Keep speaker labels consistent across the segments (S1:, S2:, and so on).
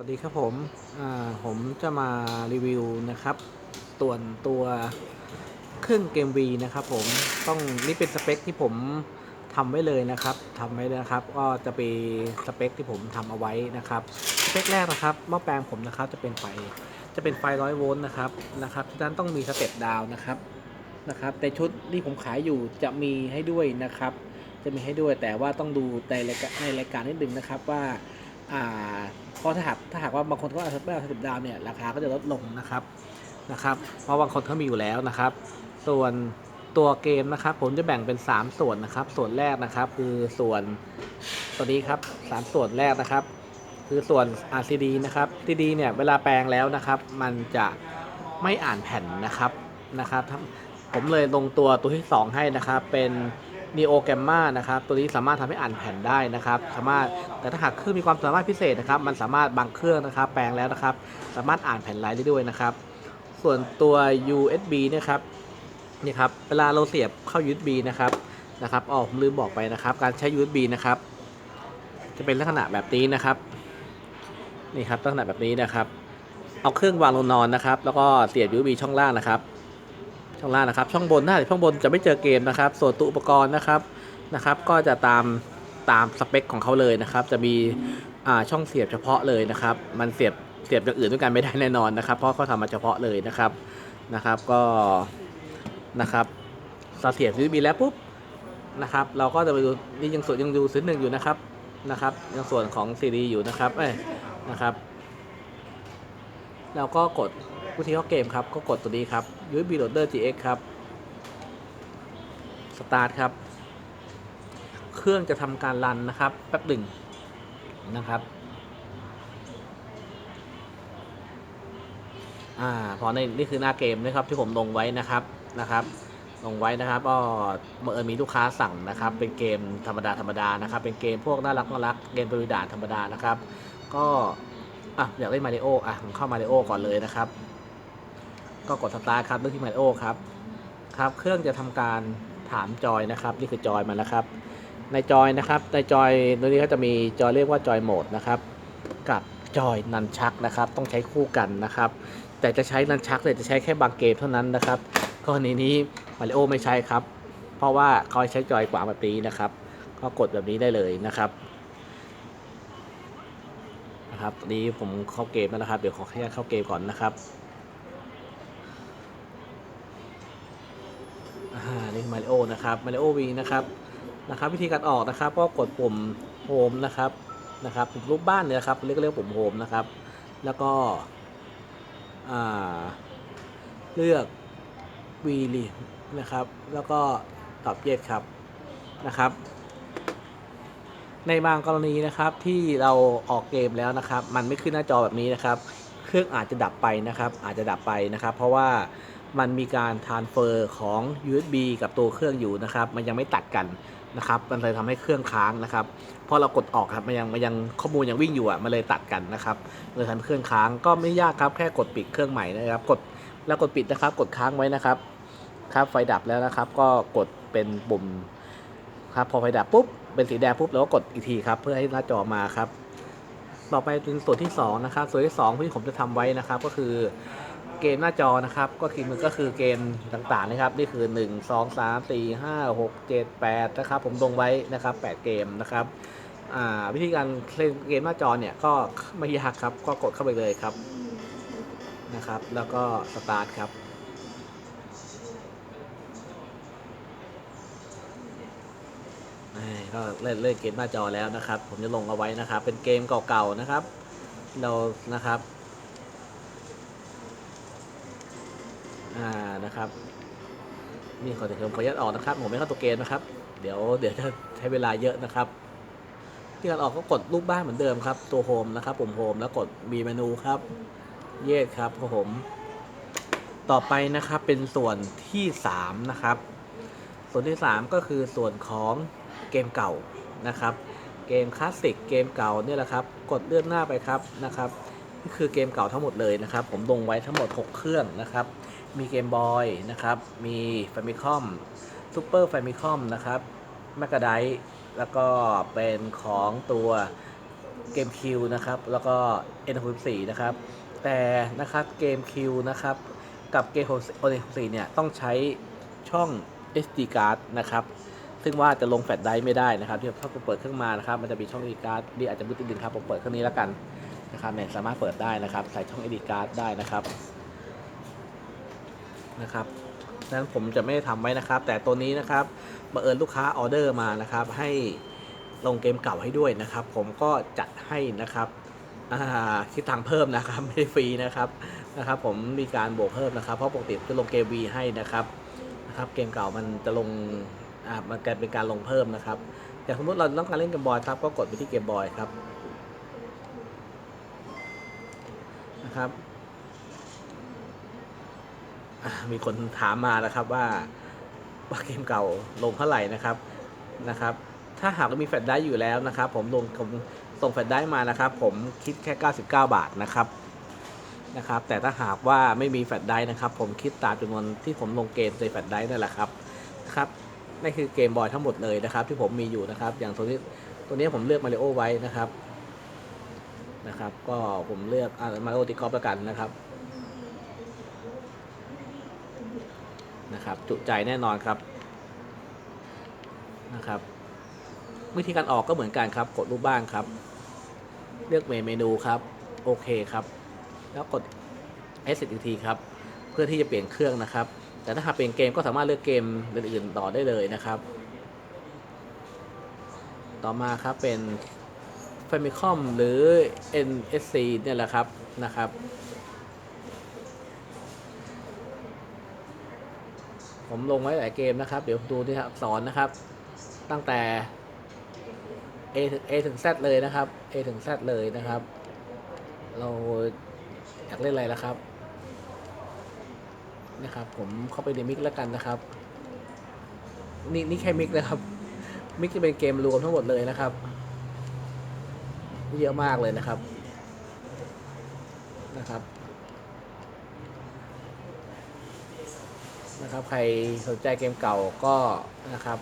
S1: สวัสดีครับผมผมจะมารีวิวนะครับตัวตัวเครื่องเกม V นะครับผมต้องนี่เป็นสเปคที่ผมทำไว้เลยนะครับทำไว้เลยนะครับ ก็จะเป็นสเปคที่ผมทำเอาไว้นะครับสเปคแรกนะครับหม้อแปลงผมนะครับจะเป็นไฟจะเป็นไฟร้อยโวลต์นะครับนะครับที่นั้นต้องมีสเต็ปดาวนะครับนะครับแต่ชุดที่ผมขายอยู่จะมีให้ด้วยนะครับ จะมีให้ด้วยแต่ว่าต้องดูในรายการในรายการนิดนึงนะครับว่า เพราะถ้าหากถ้าหากว่าบางคนก็อาไม่เอาสิบดาวเนี่ยราคาก็จะลดลงนะครับนะครับ เพราะบางคนเขามีอยู่แล้วนะครับ ส่วนตัวเกมนะครับ ผมจะแบ่งเป็น 3 ส่วนนะครับ ส่วนแรกนะครับ คือส่วนตัวนี้ครับสามส่วนแรกนะครับ คือส่วน RCD นะครับ CD เนี่ยเวลาแปลงแล้วนะครับ มันจะไม่อ่านแผ่นนะครับนะครับผมเลยลงตัวตัวที่ 2 ให้นะครับเป็น Neo Gamma นะครับตัวนี้สามารถทำให้อ่านแผ่นได้นะครับสามารถแต่ถ้าหากเครื่องมีความสามารถพิเศษนะครับมันสามารถบางเครื่องนะครับ แปลงแล้วนะครับ สามารถอ่านแผ่นไลน์ได้ด้วยนะครับ ส่วนตัว USB นะครับนี่ครับเวลาเราเสียบเข้า USB นะครับนะครับอ๋อผมลืมบอกไปนะครับ การใช้ USB นะครับ จะเป็นลักษณะแบบนี้นะครับนี่ครับลักษณะแบบนี้นะครับ เอาเครื่องวางลงนอนนะครับ แล้วก็เสียบ USB ช่องล่างนะครับ ช่องล่างนะครับ ช่องบนถ้าช่องบนจะไม่เจอเกมนะครับ ส่วนตัวอุปกรณ์นะครับนะครับ ก็จะตามตามสเปคของเขาเลยนะครับ จะมีช่องเสียบเฉพาะเลยนะครับ มันเสียบเสียบอย่างอื่นด้วยกันไม่ได้แน่นอนนะครับ เพราะเขาทำมาเฉพาะเลยนะครับนะครับก็นะครับเราเสียบ USB แล้วปุ๊บนะครับ เราก็จะไปดูนี่ยังส่วนยังดูซื้อหนึ่งอยู่นะครับนะครับ ยังส่วนของซีดีอยู่นะครับเอ้ยนะครับ เราก็กด วิธีเข้าเกมครับ ก็กดตัวนี้ครับ USB Loader GX ครับสตาร์ทครับ เครื่องจะทำการรันนะครับ แป๊บหนึ่งนะครับอ่าพอในนี่คือหน้าเกมนะครับที่ผมลงไว้นะครับนะครับ ลงไว้นะครับก็เมื่อมีลูกค้าสั่งนะครับ เป็นเกมธรรมดาธรรมดานะครับ เป็นเกมพวกน่ารักน่ารักเกมบริดาธรรมดานะครับ ก็อะอยากเล่นมาริโออะผมเข้ามาริโอก่อนเลยนะครับ ก็กดสตาร์ครับเลือกที่มาริโอครับครับเครื่องจะทำการถามจอยนะครับ นี่คือจอยมาแล้วครับ ในจอยนะครับในจอยตัวนี้ก็จะมีจอยเรียกว่าจอยโหมดนะครับกับจอยนันชักนะครับ ต้องใช้คู่กันนะครับ แต่จะใช้นันชักเนี่ยจะใช้แค่บางเกมเท่านั้นนะครับกรณีนี้มาริโอไม่ใช่ครับ เพราะว่าเขาใช้จอยขวางแบบนี้นะครับ ก็กดแบบนี้ได้เลยนะครับนะครับตอนนี้ผมเข้าเกมแล้วนะครับ เดี๋ยวขอแค่เข้าเกมก่อนนะครับอ่านี่ มาริโอนะครับมาริโอวีนะครับนะครับวิธีการออกนะครับ ก็กดปุ่มโฮมนะครับนะครับปุ่มรูปบ้านเนี่ยครับเรียกเรียกปุ่มโฮมนะครับ แล้วก็เลือกวีลีนะครับ แล้วก็ตอบเย็ดครับนะครับ ในบางกรณีนะครับที่เราออกเกมแล้วนะครับ มันไม่ขึ้นหน้าจอแบบนี้นะครับ เครื่องอาจจะดับไปนะครับ อาจจะดับไปนะครับ เพราะว่า มันมีการทานเฟอร์ของ USB กับตัวเครื่องอยู่นะครับ มันยังไม่ตัดกันนะครับ มันเลยทำให้เครื่องค้างนะครับพอเรากดออกครับมันยังมันยังข้อมูลยังวิ่งอยู่อะมันเลยตัดกันนะครับเลยทำเครื่องค้างก็ไม่ยากครับแค่กดปิดเครื่องใหม่นะครับ กดแล้วกดปิดนะครับ กดค้างไว้นะครับ ครับไฟดับแล้วนะครับ ก็กดเป็นปุ่มครับพอไฟดับปุ๊บเป็นสีแดงปุ๊บเราก็กดอีกทีครับ เพื่อให้หน้าจอมาครับ ต่อไปเป็นส่วนที่สองนะครับส่วนที่สองที่ผมจะทำไว้นะครับ ก็คือ เกมหน้าจอนะครับ ก็คือมันก็คือเกมต่างๆนะครับ นี่คือ 1 2 3 4 5 6 7 8นะครับ ผมลงไว้นะครับ 8 เกมนะครับวิธีการเล่นเกมหน้าจอเนี่ยก็ไม่ยากครับ ก็กดเข้าไปเลยครับนะครับ แล้วก็สตาร์ทครับก็เล่นเล่นเกมหน้าจอแล้วนะครับ ผมจะลงเอาไว้นะครับ เป็นเกมเก่าๆนะครับ เรานะครับอ่า นะครับนี่ขอถึงขออนุญาตออกนะครับ ผมไม่เข้าตัวเกมนะครับ เดี๋ยวเดี๋ยวจะใช้เวลาเยอะนะครับ ที่การออกก็กดรูปบ้านเหมือนเดิมครับ ตัวโฮมนะครับปุ่มโฮมแล้วกดมีเมนูครับ เยสครับครับผม ต่อไปนะครับเป็นส่วนที่3นะครับ ส่วนที่ 3 ก็คือส่วนของเกมเก่านะครับ เกมคลาสสิกเกมเก่าเนี่ยแหละครับ กดเลื่อนหน้าไปครับนะครับนี่คือเกมเก่าทั้งหมดเลยนะครับ ผมลงไว้ทั้งหมด 6 เครื่องนะครับ มีเกมบอยนะครับ มี f a m i c o m Super Famicom นะครับ m a c a d i แล้วก็เป็นของตัวเกมคิวนะครับ แล้วก็ N64 นะครับ แต่นะครับเกมคิวนะครับ กับเกม N64 เนี่ย ต้องใช้ช่อง SD card นะครับ ซึ่งว่าจะลงแฟลชไดร์ไม่ได้นะครับที่ถ้าผมเปิดเครื่องมานะครับ มันจะมีช่อง SD card ดีอาจจะมืดนิดนึงครับ ผมเปิดเครื่องนี้แล้วกันนะครับเนี่ยสามารถเปิดได้นะครับ ใส่ช่อง SD card ได้นะครับ นะครับนั้นผมจะไม่ได้ทำไว้นะครับ แต่ตัวนี้นะครับบังเอิญลูกค้าออเดอร์มานะครับ ให้ลงเกมเก่าให้ด้วยนะครับ ผมก็จัดให้นะครับคิดตังเพิ่มนะครับไม่ได้ฟรีนะครับนะครับ ผมมีการบวกเพิ่มนะครับ เพราะปกติจะลงเกม V ให้นะครับนะครับ เกมเก่ามันจะลงอ่ามันกลายเป็นการลงเพิ่มนะครับแต่สมมติเราต้องการเล่นเกมบอยครับก็กดไปที่เกมบอยครับนะครับ มีคนถามมานะครับว่าว่าเกมเก่าลงเท่าไหร่นะครับนะครับ ถ้าหากมีแฟลชไดรฟ์อยู่แล้วนะครับ ผมลงผมส่งแฟลชไดรฟ์มานะครับ ผมคิดแค่ 99 บาทนะครับนะครับ แต่ถ้าหากว่าไม่มีแฟลชไดรฟ์นะครับ ผมคิดตามจำนวนที่ผมลงเกมในแฟลชไดรฟ์นั่นแหละครับนะครับนี่คือเกมบอยทั้งหมดเลยนะครับ ที่ผมมีอยู่นะครับ อย่างตัวนี้ตัวนี้ผมเลือกมาริโอไว้นะครับนะครับ ก็ผมเลือกมาริโอติกอฟแล้วกันนะครับ นะครับ จุใจแน่นอนครับนะครับ วิธีการออกก็เหมือนกันครับ กดรูปบ้างครับ เลือกเมนูครับโอเคครับ แล้วกด S อีกทีครับ เพื่อที่จะเปลี่ยนเครื่องนะครับ แต่ถ้าหากเปลี่ยนเกมก็สามารถเลือกเกมอื่นๆต่อได้เลยนะครับ ต่อมาครับเป็น Famicom หรือ NSC เนี่ยแหละครับนะครับ ผมลงไว้หลายเกมนะครับ เดี๋ยวดูที่อักษรนะครับ ตั้งแต่ A ถึง A ถึง Z เลยนะครับ A ถึง Z เลยนะครับ เราอยากเล่นอะไรแล้วครับ นะครับ ผมเข้าไปในมิกแล้วกันนะครับ นี่นี่แค่มิกนะครับ มิกจะเป็นเกมรวมทั้งหมดเลยนะครับ เยอะมากเลยนะครับ นะครับ นะครับ ใครสนใจเกมเก่าก็นะครับ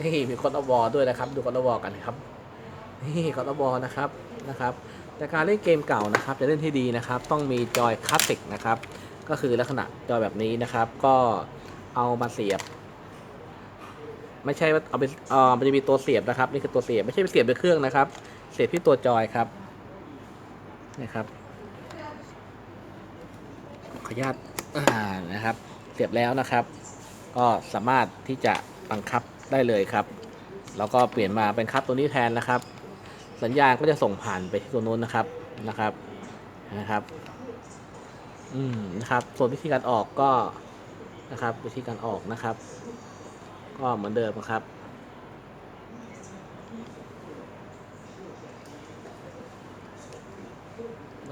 S1: นี่มีคนอวอด้วยนะครับ ดูคนอวอกันครับนี่คอร์บอนะครับนะครับแต่การเล่นเกมเก่านะครับ จะเล่นที่ดีนะครับ ต้องมีจอยคลาสสิกนะครับ ก็คือลักษณะจอยแบบนี้นะครับ ก็เอามาเสียบ ไม่ใช่ว่าเอาไปเออมันจะมีตัวเสียบนะครับ นี่คือตัวเสียบไม่ใช่ไปเสียบในเครื่องนะครับ เสียบที่ตัวจอยครับนะครับขออนุญาตอ่านะครับ สียบแล้วนะครับ ก็สามารถที่จะบังคับได้เลยครับ แล้วก็เปลี่ยนมาเป็นคัพตัวนี้แทนนะครับ สัญญาณก็จะส่งผ่านไปที่ตัวนู้นนะครับนะครับนะครับ อืมนะครับ ส่วนวิธีการออกก็นะครับ วิธีการออกนะครับ ก็เหมือนเดิมนะครับ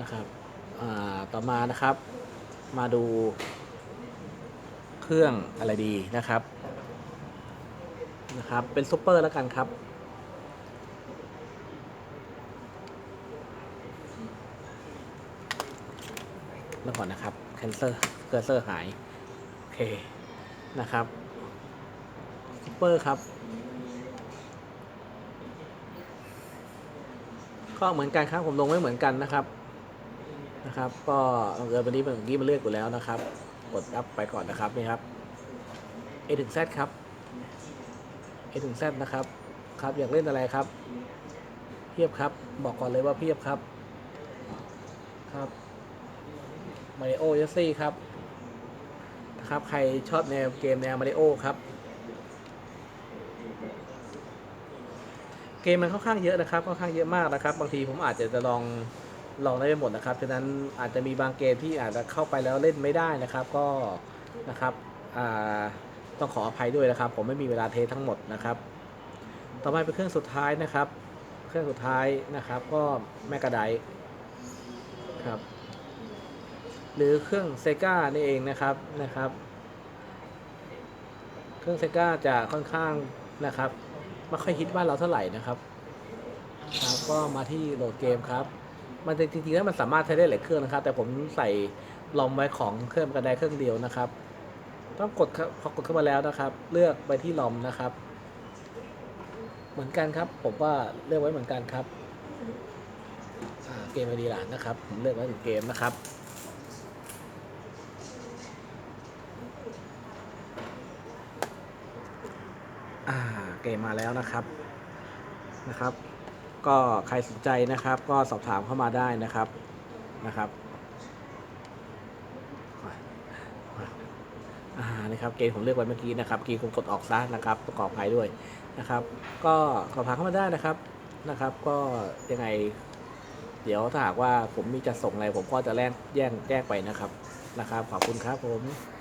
S1: นะครับอ่าต่อมานะครับ มาดู เครื่องอะไรดีนะครับนะครับ เป็นซูเปอร์แล้วกันครับเมื่อก่อนนะครับแคนเซอร์เกอร์เซอร์หาย โอเค นะครับซูเปอร์ครับก็เหมือนกันครับผมลงไว้เหมือนกันนะครับนะครับ ก็เอิญวันนี้เมื่อกี้มาเลือกอยู่แล้วนะครับ กดรับไปก่อนนะครับนี่ครับ A ถึง Z ครับ A ถึง Z นะครับ ครับอยากเล่นอะไรครับ เพียบครับ บอกก่อนเลยว่าเพียบครับ ครับมาริโอเยสซี่ครับนะครับ ใครชอบแนวเกมแนวมาริโอครับ เกมมันค่อนข้างเยอะนะครับ ค่อนข้างเยอะมากนะครับ บางทีผมอาจจะจะลอง ลองได้ไม่หมดนะครับฉะนั้นอาจจะมีบางเกมที่อาจจะเข้าไปแล้วเล่นไม่ได้นะครับ ก็นะครับต้องขออภัยด้วยนะครับ ผมไม่มีเวลาเทสทั้งหมดนะครับ ต่อไปเป็นเครื่องสุดท้ายนะครับ เครื่องสุดท้ายนะครับ ก็แมกกาไดครับหรือเครื่องเซกานี่เองนะครับนะครับ เครื่องเซกาจะค่อนข้างนะครับไม่ค่อยฮิตบ้านเราเท่าไหร่นะครับครับก็มาที่โหลดเกมครับ มันจริงๆแล้วมันสามารถใช้ได้หลายเครื่องนะครับ แต่ผมใส่ลอมไว้ของเครื่องกระไดเครื่องเดียวนะครับ ต้องกดพอกดเข้ามาแล้วนะครับ เลือกไปที่ลอมนะครับ เหมือนกันครับผมว่าเลือกไว้เหมือนกันครับเกมไอดีหลานนะครับผมเลือกไว้หนึ่งเกมนะครับอ่าเกมมาแล้วนะครับนะครับ ก็ใครสนใจนะครับ ก็สอบถามเข้ามาได้นะครับนะครับอ่านะครับเกมผมเลือกไว้เมื่อกี้นะครับกีผมกดออกซะนะครับประกอบภัยด้วยนะครับ ก็สอบถามเข้ามาได้นะครับนะครับ ก็ยังไง เดี๋ยวถ้าหากว่าผมมีจะส่งอะไรผมก็จะแจ้งแจ้งแจ้งไปนะครับนะครับ ขอบคุณครับผม